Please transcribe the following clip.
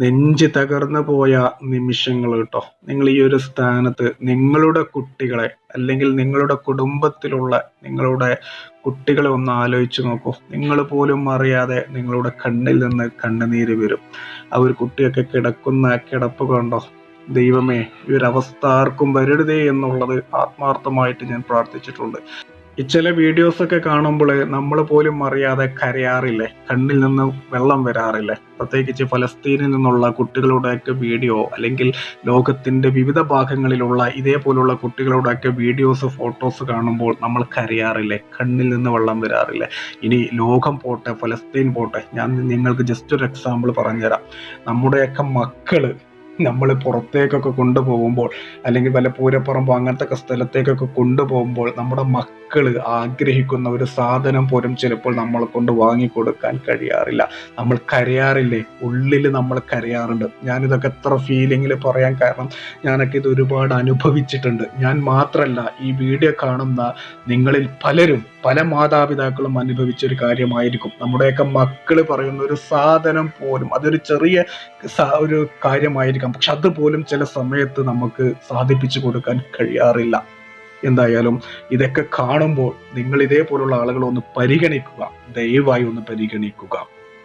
നെഞ്ച് തകർന്നു പോയ നിമിഷങ്ങൾ കേട്ടോ. നിങ്ങൾ ഈ ഒരു സ്ഥാനത്ത് നിങ്ങളുടെ കുട്ടികളെ അല്ലെങ്കിൽ നിങ്ങളുടെ കുടുംബത്തിലുള്ള നിങ്ങളുടെ കുട്ടികളെ ഒന്ന് ആലോചിച്ച് നോക്കൂ. നിങ്ങൾ പോലും അറിയാതെ നിങ്ങളുടെ കണ്ണിൽ നിന്ന് കണ്ണുനീര് വരും. ആ ഒരു കുട്ടിയൊക്കെ കിടക്കുന്ന കിടപ്പ് കണ്ടോ? ദൈവമേ ഈ ഒരു അവസ്ഥ ആർക്കും വരരുതേ എന്നുള്ളത് ആത്മാർത്ഥമായിട്ട് ഞാൻ പ്രാർത്ഥിച്ചിട്ടുണ്ട്. ചില വീഡിയോസ് ഒക്കെ കാണുമ്പോൾ നമ്മൾ പോലും അറിയാതെ കരയാറില്ലേ? കണ്ണിൽ നിന്ന് വെള്ളം വരാറില്ലേ? പ്രത്യേകിച്ച് ഫലസ്തീനിൽ നിന്നുള്ള കുട്ടികളുടെയൊക്കെ വീഡിയോ അല്ലെങ്കിൽ ലോകത്തിന്റെ വിവിധ ഭാഗങ്ങളിലുള്ള ഇതേപോലുള്ള കുട്ടികളുടെയൊക്കെ വീഡിയോസ് ഫോട്ടോസ് കാണുമ്പോൾ നമ്മൾ കരയാറില്ലേ? കണ്ണിൽ നിന്ന് വെള്ളം വരാറില്ലേ? ഇനി ലോകം പോട്ടെ ഫലസ്തീൻ പോട്ടെ ഞാൻ നിങ്ങൾക്ക് ജസ്റ്റ് ഒരു എക്സാമ്പിൾ പറഞ്ഞുതരാം. നമ്മുടെയൊക്കെ മക്കൾ നമ്മൾ പുറത്തേക്കൊക്കെ കൊണ്ടുപോകുമ്പോൾ അല്ലെങ്കിൽ വല്ല പൂരപ്പുറമ്പോ അങ്ങനത്തെ സ്ഥലത്തേക്കൊക്കെ കൊണ്ടുപോകുമ്പോൾ നമ്മുടെ മക്കൾ ആഗ്രഹിക്കുന്ന ഒരു സാധനം പോലും ചിലപ്പോൾ നമ്മളെ കൊണ്ട് വാങ്ങിക്കൊടുക്കാൻ കഴിയാറില്ല. നമ്മൾ കരയാറില്ലേ? ഉള്ളിൽ നമ്മൾ കരയാറുണ്ട്. ഞാനിതൊക്കെ എത്ര ഫീലിങ്ങിൽ പറയാൻ കാരണം ഞാനൊക്കെ ഇത് ഒരുപാട് അനുഭവിച്ചിട്ടുണ്ട്. ഞാൻ മാത്രമല്ല ഈ വീഡിയോ കാണുന്ന നിങ്ങളിൽ പലരും പല മാതാപിതാക്കളും അനുഭവിച്ച ഒരു കാര്യമായിരിക്കും. നമ്മുടെയൊക്കെ മക്കൾ പറയുന്ന ഒരു സാധനം പോലും അതൊരു ചെറിയ ഒരു കാര്യമായിരിക്കാം. പക്ഷെ അതുപോലും ചില സമയത്ത് നമുക്ക് സാധിപ്പിച്ചു കൊടുക്കാൻ കഴിയാറില്ല. എന്തായാലും ഇതൊക്കെ കാണുമ്പോൾ നിങ്ങൾ ഇതേപോലുള്ള ആളുകളെ ഒന്ന് പരിഗണിക്കുക. ദയവായി ഒന്ന് പരിഗണിക്കുക.